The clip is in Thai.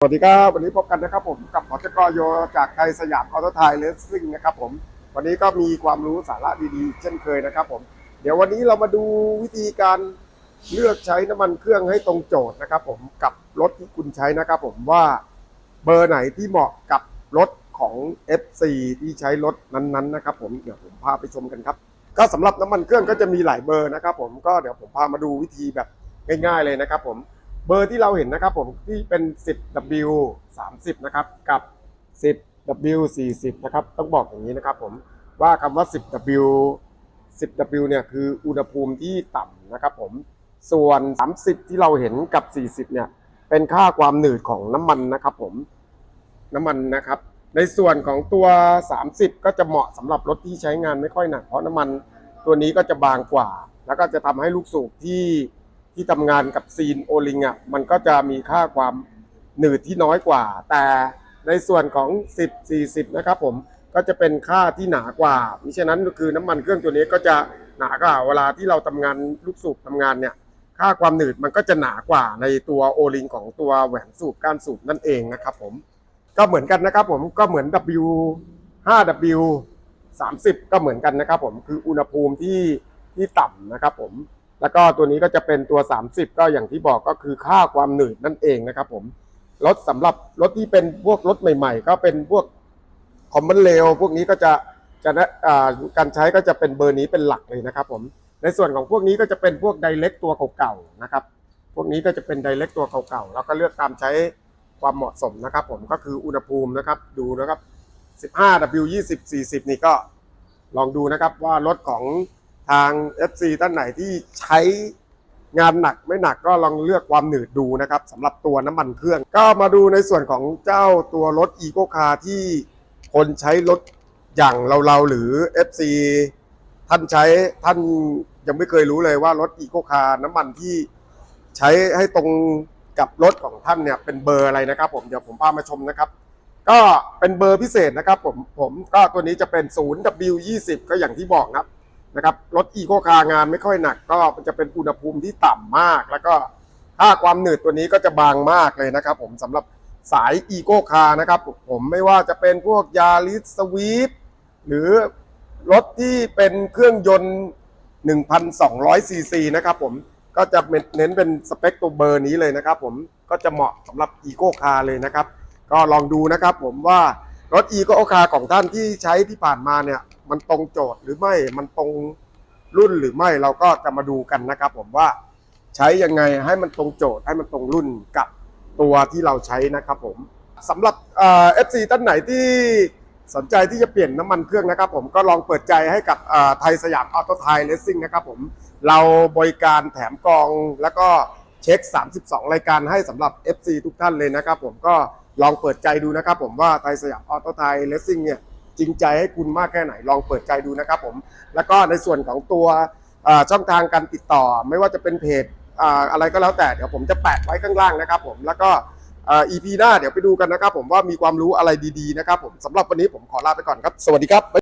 สวัสดีครับ วันนี้พบกันนะครับผมกับหมอเจกโยจากไทยสยามออโตไทยเลสซิ่งนะครับผมวันนี้ก็มีความรู้สาระดีๆ เช่นเคยนะครับผม เดี๋ยววันนี้เรามาดูวิธีการเลือกใช้น้ำมันเครื่องให้ตรงโจทย์นะครับผมกับรถที่คุณใช้นะครับผมว่าเบอร์ไหนที่เหมาะกับรถของ FC ที่ใช้รถนั้นๆนะครับผมเดี๋ยวผมพาไปชมกันครับ ก็สำหรับน้ำมันเครื่องก็จะมีหลายเบอร์นะครับผมก็เดี๋ยวผมพามาดูวิธีแบบง่าย ๆเลยนะครับผม เบอร์ที่เราเห็นนะครับผมที่เป็น 10W 30 นะครับ กับ 10W 40 นะครับ ต้องบอกอย่างนี้นะครับผมว่าคำว่า 10W 10W เนี่ยคืออุณหภูมิที่ต่ำนะครับผมส่วน 30 ที่เราเห็นกับ 40 เนี่ยเป็นค่าความหนืดของน้ำมันนะครับผมน้ำมันนะครับ ในส่วนของตัว 30 ก็จะเหมาะสำหรับรถที่ใช้งานไม่ค่อยหนักเพราะน้ำมันตัวนี้ก็จะบางกว่า แล้วก็จะทำให้ลูกสูบที่ ที่ทำงานกับซีนโอลิงอะมันก็จะมีค่าความหนืดที่น้อยกว่า แต่ในส่วนของ 10 40 นะครับผมก็จะเป็นค่าที่หนากว่ามิฉะนั้นคือน้ำมันเครื่องตัวนี้ก็จะหนากว่าเวลาที่เราทำงานลูกสูบทำงานเนี่ยค่าความหนืดมันก็จะหนากว่าในตัวโอลิงของตัวแหวนสูบก้านสูบนั่นเองนะครับผมก็เหมือนกันนะครับผมก็เหมือน W 5W 30 ก็เหมือนกันนะครับผมคืออุณหภูมิที่ที่ต่ำนะครับผม แล้วก็ตัวนี้ก็จะเป็นตัว 30 ก็อย่างที่บอกก็คือค่าความหนืดนั่นเองนะครับผมรถสำหรับรถที่เป็นพวกรถใหม่ ๆ ก็เป็นพวกคอมมอนเรลพวกนี้ก็จะจะนะการใช้ก็จะเป็นเบอร์นี้เป็นหลักเลยนะครับผมในส่วนของพวกนี้ก็จะเป็นพวกไดเ c กตัวเก่าๆนะครับ พวกนี้ก็จะเป็นไดเ c กตัวเก่าๆแล้วก็เลือกตามใช้ความเหมาะสมนะครับ ผมก็คืออุณหภูมินะครับดูนะครับ 15 W 20 40 นี่ก็ลองดูนะครับว่ารถของ ทาง FC ท่านไหนที่ใช้งานหนักไม่หนักก็ลองเลือกความหนืดดูนะครับสำหรับตัวน้ำมันเครื่อง ก็มาดูในส่วนของเจ้าตัวรถ e c o Car ที่คนใช้รถอย่างเราๆหรือ FC ท่านใช้ท่านยังไม่เคยรู้เลยว่ารถ e c o Car น้ำมันที่ใช้ให้ตรงกับรถของท่านเนี่ยเป็นเบอร์อะไรนะครับ ผมเดี๋ยวผมพามาชมนะครับ ก็เป็นเบอร์พิเศษนะครับผมผมก็ตัวนี้จะเป็น 0W20 ก็อย่างที่บอกนะครับ นะครับรถอีโคคาร์งานไม่ค่อยหนักก็มันจะเป็นอุณหภูมิที่ต่ำมาก แล้วก็ค่าความหนืดตัวนี้ก็จะบางมากเลยนะครับ ผมสำหรับสายอีโคคาร์นะครับ ผมไม่ว่าจะเป็นพวกยาริสสวีปหรือรถที่เป็นเครื่องยนต์ 1,200 ซีซีนะครับผมก็จะเน้นเป็นสเปคตัวเบอร์นี้เลยนะครับผมก็จะเหมาะสำหรับอีโคคาร์เลยนะครับ ก็ลองดูนะครับผมว่ารถ e ก็โอคาร์ของท่านที่ใช้ที่ผ่านมาเนี่ย มันตรงโจทย์หรือไม่มันตรงรุ่นหรือไม่เราก็จะมาดูกันนะครับ ผมว่าใช้ยังไงให้มันตรงโจทย์ให้มันตรงรุ่นกับตัวที่เราใช้นะครับผมสำหรับเอฟซีท่านไหนที่สนใจที่จะเปลี่ยนน้ำมันเครื่องนะครับผมก็ลองเปิดใจให้กับไทยสยามออโตไทยเลสซิ่งนะครับผมเราบริการแถมกองแล้วก็เช็ค 32 รายการให้สำหรับ FC ทุกท่านเลยนะครับผมก็ลองเปิดใจดูนะครับผมว่าไทยสยามออโตไทยเลสซิ่งเนี่ย จริงใจให้คุณมากแค่ไหนลองเปิดใจดูนะครับผมแล้วก็ในส่วนของตัวช่องทางการติดต่อ ไม่ว่าจะเป็นเพจออะไรก็แล้วแต่เดี๋ยวผมจะแปะไว้ข้างล่างนะครับผมแล้วก็อีพีหน้าเดี๋ยวไปดูกันนะครับผมว่ามีความรู้อะไรดีๆนะครับผมสำหรับวันนี้ผมขอลาไปก่อนครับ สวัสดีครับ